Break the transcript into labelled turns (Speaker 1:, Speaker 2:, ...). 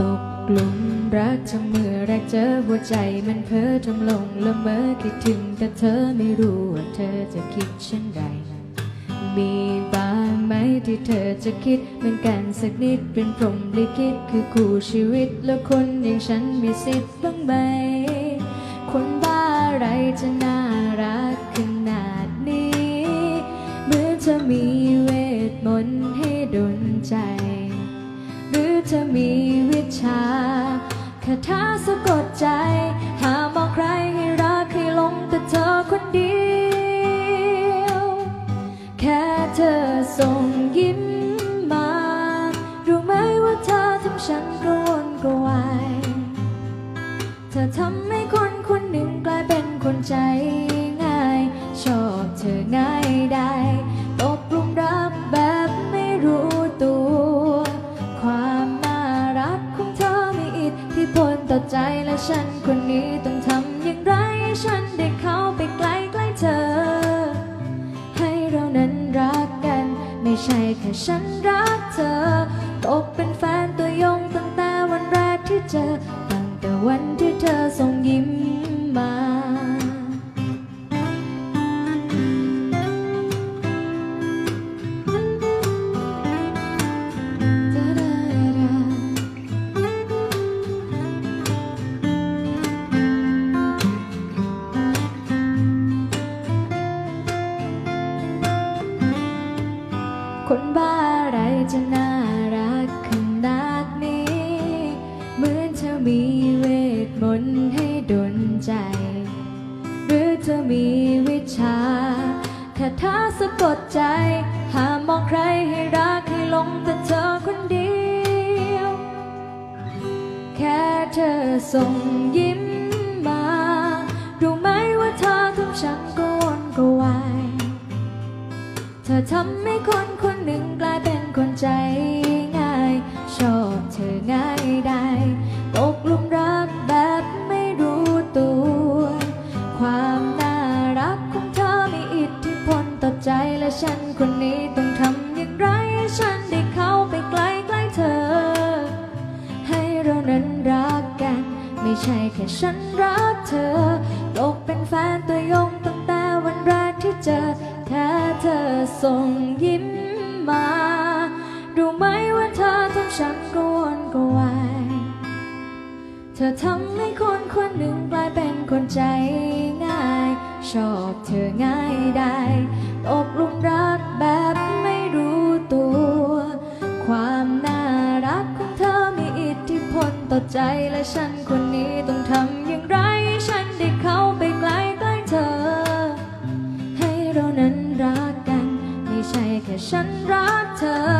Speaker 1: ตกหลุมรักเธอเมื่อแรกเจอหัวใจมันเพ้อทำลงละเมอคิดถึงแต่เธอไม่รู้ว่าเธอจะคิดเช่นไรมีบ้างไหมที่เธอจะคิดเหมือนกันสักนิดเป็นพรหมลิขิตคือคู่ชีวิต แล้วคนอย่างฉันมีสิทธิ์บ้างไหมคนบ้าอะไรจะน่ารักขนาดนี้เหมือนเธอมีเวทมนต์ให้ดลใจ จะมีวิชาคาถาสะกดใจ หาบอกใครให้รักให้หลงแต่เธอคนเดียว แค่เธอส่งยิ้มมา รู้ไหมว่าเธอทำฉันกระวนกระวายเธอทำให้คนคนหนึ่งกลายเป็นคนใจ ใจและฉันคนนี้ต้องทำอย่างไรให้ฉันได้เข้าไปใกล้ใกล้เธอ ให้เรานั้นรักกัน ไม่ใช่แค่ฉันรักเธอตกเป็นแฟนตัวยงตั้งแต่วันแรกที่เจอตั้งแต่วันที่เธอส่งยิ้ม คนบ้าอะไรจะน่ารักขนาดนี้ เหมือนเธอมีเวทมนต์ให้ดลใจ หรือเธอมีวิชาคาถาสะกดใจหามมองใครให้รักให้หลงแต่เธอคนเดียว แค่เธอส่ง อทำให้คนคนหนึ่งกลายเป็นคนใจง่าย ชอบเธอง่ายได้ตกหลุมรักแบบไม่รู้ตัว ความน่ารักของเธอมีอิทธิพลต่อใจและฉันคนนี้ต้องทำอย่างไรให้ฉันได้เข้าไปใกล้ใกล้เธอ ให้เรานั้นรักกัน ไม่ใช่แค่ฉันรักเธอ ส่งยิ้มมา รู้ไหมว่าเธอทำฉันกวนกวายเธอทำให้คนคนหนึ่งกลายเป็นคนใจง่าย ชอบเธอง่ายได้ตกลุมรักแบบไม่รู้ตัว ความน่ารักของเธอมีอิทธิพลต่อใจและฉันคนนี้ต้องทำอย่างไรให้ฉันได้เข้าไปใกล้ใกล้เธอ ให้เรานั้น ฉันรักเธอ